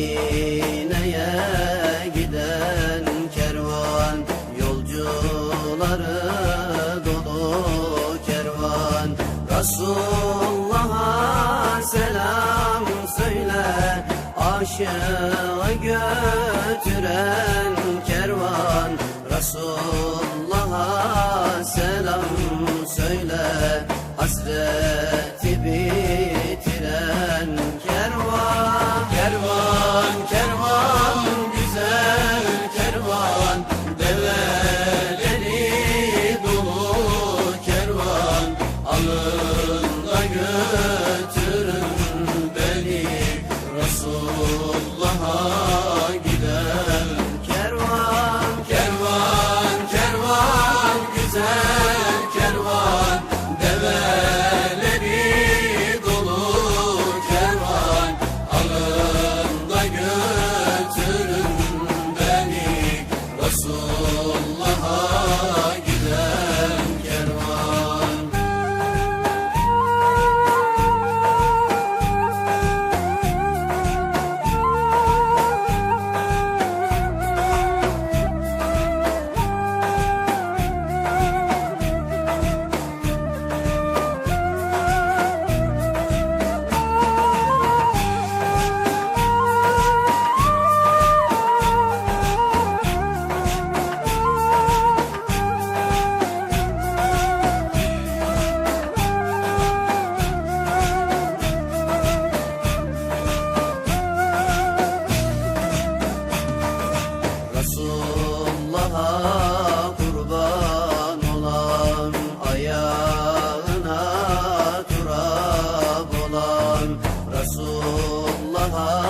Medine'ye giden kervan Yolcuları dolu kervan. Resulullah'a selam söyle Aşığı götüren kervan. Resulullah'a selam söyle Hasret to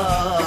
love.